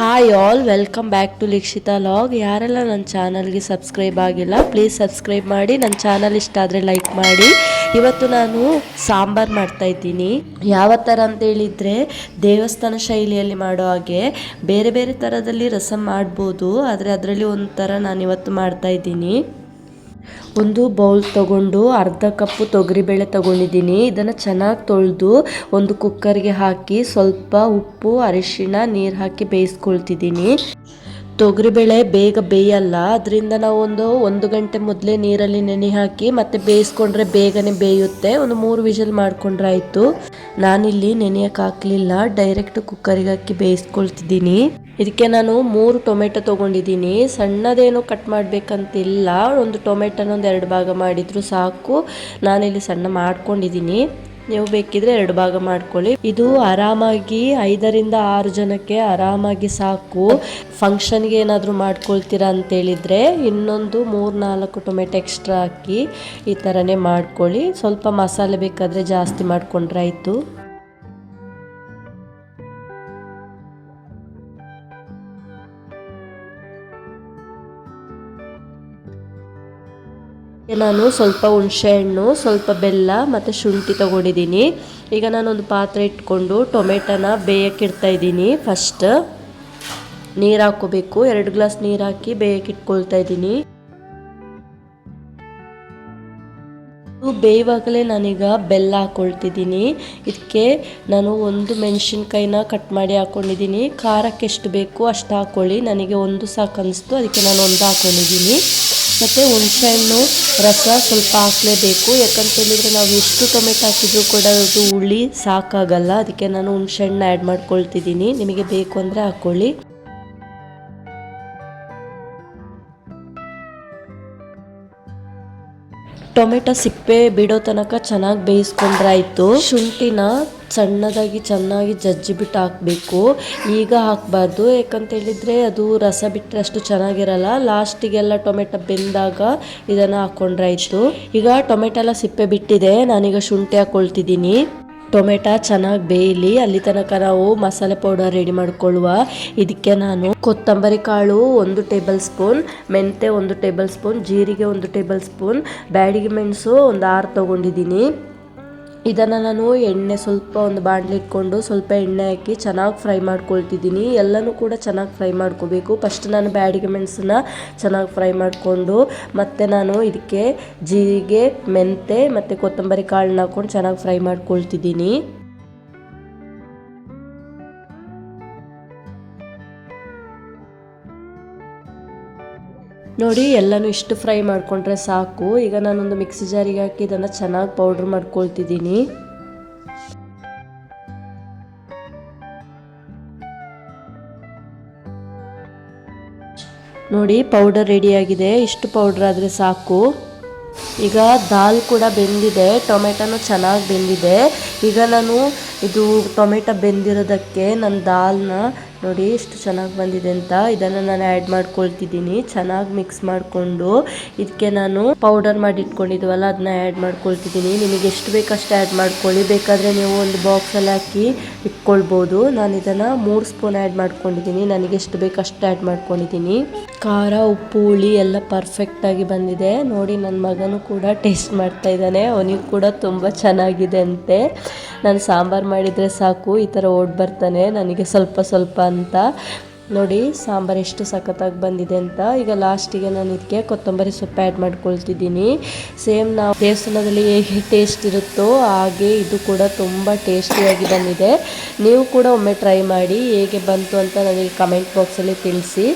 Hi all welcome back to Likshita log ಯಾರೆಲ್ಲ ನನ್ನ ಚಾನಲ್ಗೆ ಸಬ್ಸ್ಕ್ರೈಬ್ ಆಗಿಲ್ಲ ಪ್ಲೀಸ್ ಸಬ್ಸ್ಕ್ರೈಬ್ ಮಾಡಿ. ನನ್ನ ಚಾನಲ್ ಇಷ್ಟ ಆದರೆ ಲೈಕ್ ಮಾಡಿ. ಇವತ್ತು ನಾನು ಸಾಂಬಾರು ಮಾಡ್ತಾ ಇದ್ದೀನಿ. ಯಾವ ಥರ ಅಂತ ಹೇಳಿದರೆ, ದೇವಸ್ಥಾನ ಶೈಲಿಯಲ್ಲಿ ಮಾಡೋ ಹಾಗೆ ಬೇರೆ ಬೇರೆ ಥರದಲ್ಲಿ ರಸಮ್ ಮಾಡ್ಬೋದು. ಆದರೆ ಅದರಲ್ಲಿ ಒಂಥರ ಮಾಡ್ತಾ ಇದ್ದೀನಿ. ಒಂದು ಬೌಲ್ ತಗೊಂಡು ಅರ್ಧ ಕಪ್ಪು ತೊಗರಿಬೇಳೆ ತಗೊಂಡಿದ್ದೀನಿ. ಇದನ್ನು ಚೆನ್ನಾಗಿ ತೊಳೆದು ಒಂದು ಕುಕ್ಕರ್ಗೆ ಹಾಕಿ ಸ್ವಲ್ಪ ಉಪ್ಪು, ಅರಿಶಿಣ, ನೀರು ಹಾಕಿ ಬೇಯಿಸ್ಕೊಳ್ತಿದ್ದೀನಿ. ತೊಗರಿಬೇಳೆ ಬೇಗ ಬೇಯಲ್ಲ, ಅದರಿಂದ ನಾವು ಒಂದು ಒಂದು ಗಂಟೆ ಮೊದಲೇ ನೀರಲ್ಲಿ ನೆನೆ ಹಾಕಿ ಮತ್ತೆ ಬೇಯಿಸ್ಕೊಂಡ್ರೆ ಬೇಗನೆ ಬೇಯುತ್ತೆ. ಒಂದು ಮೂರು ವಿಷಲ್ ಮಾಡ್ಕೊಂಡ್ರೆ ಆಯಿತು. ನಾನಿಲ್ಲಿ ನೆನೆಯಕ್ಕೆ ಹಾಕಲಿಲ್ಲ, ಡೈರೆಕ್ಟ್ ಕುಕ್ಕರಿಗೆ ಹಾಕಿ ಬೇಯಿಸ್ಕೊಳ್ತಿದ್ದೀನಿ. ಇದಕ್ಕೆ ನಾನು ಮೂರು ಟೊಮೆಟೊ ತೊಗೊಂಡಿದ್ದೀನಿ. ಸಣ್ಣದೇನು ಕಟ್ ಮಾಡಬೇಕಂತಿಲ್ಲ. ಒಂದು ಟೊಮೆಟೊನ ಒಂದು ಎರಡು ಭಾಗ ಮಾಡಿದ್ರು ಸಾಕು. ನಾನಿಲ್ಲಿ ಸಣ್ಣ ಮಾಡ್ಕೊಂಡಿದ್ದೀನಿ. ನೀವು ಬೇಕಿದ್ರೆ ಎರಡು ಭಾಗ ಮಾಡ್ಕೊಳ್ಳಿ. ಇದು ಆರಾಮಾಗಿ ಐದರಿಂದ ಆರು ಜನಕ್ಕೆ ಆರಾಮಾಗಿ ಸಾಕು. ಫಂಕ್ಷನ್ಗೆ ಏನಾದರೂ ಮಾಡ್ಕೊಳ್ತೀರಾ ಅಂತೇಳಿದರೆ ಇನ್ನೊಂದು ಮೂರು ನಾಲ್ಕು ಟೊಮೆಟೊ ಎಕ್ಸ್ಟ್ರಾ ಹಾಕಿ ಈ ಥರನೇ ಮಾಡ್ಕೊಳ್ಳಿ. ಸ್ವಲ್ಪ ಮಸಾಲೆ ಬೇಕಾದರೆ ಜಾಸ್ತಿ ಮಾಡ್ಕೊಂಡ್ರೆ ಆಯಿತು. ನಾನು ಸ್ವಲ್ಪ ಹುಣಸೆ ಹಣ್ಣು, ಸ್ವಲ್ಪ ಬೆಲ್ಲ ಮತ್ತು ಶುಂಠಿ ತಗೊಂಡಿದ್ದೀನಿ. ಈಗ ನಾನೊಂದು ಪಾತ್ರೆ ಇಟ್ಕೊಂಡು ಟೊಮೆಟೊನ ಬೇಯಕ್ಕೆ ಇಡ್ತಾ ಇದ್ದೀನಿ. ಫಸ್ಟ್ ನೀರು ಹಾಕೋಬೇಕು ಎರಡು ಗ್ಲಾಸ್ ನೀರು ಹಾಕಿ ಬೇಯಕ್ಕೆ ಇಟ್ಕೊಳ್ತಾ ಇದ್ದೀನಿ. ಬೇಯುವಾಗಲೇ ನಾನೀಗ ಬೆಲ್ಲ ಹಾಕೊಳ್ತಿದ್ದೀನಿ ಇದಕ್ಕೆ ನಾನು ಒಂದು ಮೆಣಸಿನ್ಕಾಯಿನ ಕಟ್ ಮಾಡಿ ಹಾಕ್ಕೊಂಡಿದ್ದೀನಿ. ಖಾರಕ್ಕೆ ಎಷ್ಟು ಬೇಕು ಅಷ್ಟು ಹಾಕ್ಕೊಳ್ಳಿ. ನನಗೆ ಒಂದು ಸಾಕು ಅನ್ನಿಸ್ತು ಅದಕ್ಕೆ ನಾನು ಒಂದು ಹಾಕ್ಕೊಂಡಿದ್ದೀನಿ. ಮತ್ತು ಹುಣಸೆಹಣ್ಣು, ರಸ ಸ್ವಲ್ಪ ಹಾಕ್ಲೇಬೇಕು. ಯಾಕಂತ ಹೇಳಿದರೆ ನಾವು ಎಷ್ಟು ಟೊಮೆಟೊ ಹಾಕಿದರೂ ಕೂಡ ಅದು ಹುಳಿ ಸಾಕಾಗಲ್ಲ. ಅದಕ್ಕೆ ನಾನು ಹುಣಸೆಹಣ್ಣು ಆ್ಯಡ್ ಮಾಡ್ಕೊಳ್ತಿದ್ದೀನಿ. ನಿಮಗೆ ಬೇಕು ಅಂದರೆ ಹಾಕ್ಕೊಳ್ಳಿ ಟೊಮೆಟೊ ಸಿಪ್ಪೆ ಬಿಡೋ ತನಕ ಚೆನ್ನಾಗಿ ಬೇಯಿಸ್ಕೊಂಡ್ರಾಯ್ತು. ಶುಂಠಿನ ಸಣ್ಣದಾಗಿ ಚೆನ್ನಾಗಿ ಜಜ್ಜಿ ಬಿಟ್ಟು ಹಾಕಬೇಕು. ಈಗ ಹಾಕಬಾರ್ದು. ಯಾಕಂತೇಳಿದರೆ ಅದು ರಸ ಬಿಟ್ಟರೆ ಅಷ್ಟು ಚೆನ್ನಾಗಿರಲ್ಲ. ಲಾಸ್ಟಿಗೆಲ್ಲ ಟೊಮೆಟೊ ಬೆಂದಾಗ ಇದನ್ನು ಹಾಕ್ಕೊಂಡ್ರಾಯ್ತು. ಈಗ ಟೊಮೆಟೊ ಎಲ್ಲ ಸಿಪ್ಪೆ ಬಿಟ್ಟಿದೆ. ನಾನೀಗ ಶುಂಠಿ ಹಾಕ್ಕೊಳ್ತಿದ್ದೀನಿ ಟೊಮೆಟೊ ಚೆನ್ನಾಗಿ ಬೇಯಲಿ, ಅಲ್ಲಿ ತನಕ ನಾವು ಮಸಾಲೆ ಪೌಡರ್ ರೆಡಿ ಮಾಡ್ಕೊಳ್ಳುವ. ಇದಕ್ಕೆ ನಾನು ಕೊತ್ತಂಬರಿ ಕಾಳು ಒಂದು ಟೇಬಲ್ ಸ್ಪೂನ್ ಮೆಂತೆ ಒಂದು ಟೇಬಲ್ ಸ್ಪೂನ್ ಜೀರಿಗೆ ಒಂದು ಟೇಬಲ್ ಸ್ಪೂನ್ ಬ್ಯಾಡಿಗೆ ಮೆಣಸು ಒಂದು ಆರು ತೊಗೊಂಡಿದ್ದೀನಿ. ಇದನ್ನು ನಾನು ಎಣ್ಣೆ ಸ್ವಲ್ಪ ಒಂದು ಬಾಣಲೆ ಇಟ್ಕೊಂಡು ಸ್ವಲ್ಪ ಎಣ್ಣೆ ಹಾಕಿ ಚೆನ್ನಾಗಿ ಫ್ರೈ ಮಾಡ್ಕೊಳ್ತಿದ್ದೀನಿ. ಎಲ್ಲನೂ ಕೂಡ ಚೆನ್ನಾಗಿ ಫ್ರೈ ಮಾಡ್ಕೋಬೇಕು. ಫಸ್ಟ್ ನಾನು ಬ್ಯಾಡಿಗೆ ಮೆಣಸನ್ನ ಚೆನ್ನಾಗಿ ಫ್ರೈ ಮಾಡಿಕೊಂಡು, ಮತ್ತು ನಾನು ಇದಕ್ಕೆ ಜೀರಿಗೆ, ಮೆಂತೆ, ಮತ್ತು ಕೊತ್ತಂಬರಿ ಕಾಳನ್ನ ಹಾಕ್ಕೊಂಡು ಚೆನ್ನಾಗಿ ಫ್ರೈ ಮಾಡ್ಕೊಳ್ತಿದ್ದೀನಿ. ನೋಡಿ, ಎಲ್ಲನೂ ಇಷ್ಟು ಫ್ರೈ ಮಾಡಿಕೊಂಡ್ರೆ ಸಾಕು. ಈಗ ನಾನೊಂದು ಮಿಕ್ಸಿ ಜಾರಿಗೆ ಹಾಕಿ ಇದನ್ನು ಚೆನ್ನಾಗಿ ಪೌಡ್ರ್ ಮಾಡ್ಕೊಳ್ತಿದ್ದೀನಿ. ನೋಡಿ, ಪೌಡರ್ ರೆಡಿಯಾಗಿದೆ ಇಷ್ಟು ಪೌಡ್ರ್ ಆದರೆ ಸಾಕು. ಈಗ ದಾಲ್ ಕೂಡ ಬೆಂದಿದೆ. ಟೊಮೆಟೊನು ಚೆನ್ನಾಗಿ ಬೆಂದಿದೆ. ಈಗ ನಾನು ಇದು ಟೊಮೆಟೊ ಬೆಂದಿರೋದಕ್ಕೆ ನನ್ನ ದಾಲ್ನ ನೋಡಿ ಎಷ್ಟು ಚೆನ್ನಾಗಿ ಬಂದಿದೆ ಅಂತ. ಇದನ್ನು ನಾನು ಆ್ಯಡ್ ಮಾಡ್ಕೊಳ್ತಿದ್ದೀನಿ. ಚೆನ್ನಾಗಿ ಮಿಕ್ಸ್ ಮಾಡಿಕೊಂಡು ಇದಕ್ಕೆ ನಾನು ಪೌಡರ್ ಮಾಡಿ ಇಟ್ಕೊಂಡಿದ್ವಲ್ಲ ಅದನ್ನ ಆ್ಯಡ್ ಮಾಡ್ಕೊಳ್ತಿದ್ದೀನಿ. ನಿಮಗೆ ಎಷ್ಟು ಬೇಕಷ್ಟು ಆ್ಯಡ್ ಮಾಡ್ಕೊಳ್ಳಿ. ಬೇಕಾದರೆ ನೀವು ಒಂದು ಬಾಕ್ಸಲ್ಲಿ ಹಾಕಿ ಇಟ್ಕೊಳ್ಬೋದು. ನಾನು ಇದನ್ನು ಮೂರು ಸ್ಪೂನ್ ಆ್ಯಡ್ ಮಾಡ್ಕೊಂಡಿದ್ದೀನಿ. ನನಗೆ ಎಷ್ಟು ಬೇಕು ಅಷ್ಟು ಆ್ಯಡ್ ಮಾಡ್ಕೊಂಡಿದ್ದೀನಿ. ಖಾರ, ಉಪ್ಪು, ಹುಳಿ ಎಲ್ಲ ಪರ್ಫೆಕ್ಟಾಗಿ ಬಂದಿದೆ. ನೋಡಿ ನನ್ನ ಮಗನೂ ಕೂಡ ಟೇಸ್ಟ್ ಮಾಡ್ತಾ ಇದ್ದಾನೆ. ಅವನಿಗೆ ಕೂಡ ತುಂಬ ಚೆನ್ನಾಗಿದೆ ಅಂತೆ. ನಾನು ಸಾಂಬಾರು ಮಾಡಿದರೆ ಸಾಕು, ಈ ಥರ ಓಡ್ ಬರ್ತಾನೆ, ನನಗೆ ಸ್ವಲ್ಪ ಸ್ವಲ್ಪ ಅಂತ. ನೋಡಿ, ಸಾಂಬಾರು ಎಷ್ಟು ಸಖತ್ತಾಗಿ ಬಂದಿದೆ ಅಂತ. ಈಗ ಲಾಸ್ಟಿಗೆ ನಾನು ಇದಕ್ಕೆ ಕೊತ್ತಂಬರಿ ಸೊಪ್ಪು ಆ್ಯಡ್ ಮಾಡ್ಕೊಳ್ತಿದ್ದೀನಿ. ಸೇಮ್ ನಾವು ದೇವಸ್ಥಾನದಲ್ಲಿ ಹೇಗೆ ಟೇಸ್ಟ್ ಇರುತ್ತೋ ಹಾಗೆ ಇದು ಕೂಡ ತುಂಬ ಟೇಸ್ಟಿಯಾಗಿ ಬಂದಿದೆ. ನೀವು ಕೂಡ ಒಮ್ಮೆ ಟ್ರೈ ಮಾಡಿ, ಹೇಗೆ ಬಂತು ಅಂತ ನನಗೆ ಕಮೆಂಟ್ ಬಾಕ್ಸಲ್ಲಿ ತಿಳಿಸಿ.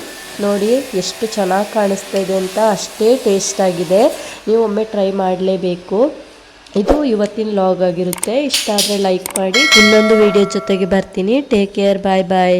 ನೋಡಿ, ಎಷ್ಟು ಚೆನ್ನಾಗಿ ಕಾಣಿಸ್ತಾ ಇದೆ ಅಂತ, ಅಷ್ಟೇ ಟೇಸ್ಟ್ ಆಗಿದೆ. ನೀವು ಒಮ್ಮೆ ಟ್ರೈ ಮಾಡಲೇಬೇಕು. ಇದು ಇವತ್ತಿನ ಲಾಗ್ ಆಗಿರುತ್ತೆ. ಇಷ್ಟ ಆದರೆ ಲೈಕ್ ಮಾಡಿ. ಇನ್ನೊಂದು ವಿಡಿಯೋ ಜೊತೆಗೆ ಬರ್ತೀನಿ. ಟೇಕ್ ಕೇರ್ ಬಾಯ್ ಬಾಯ್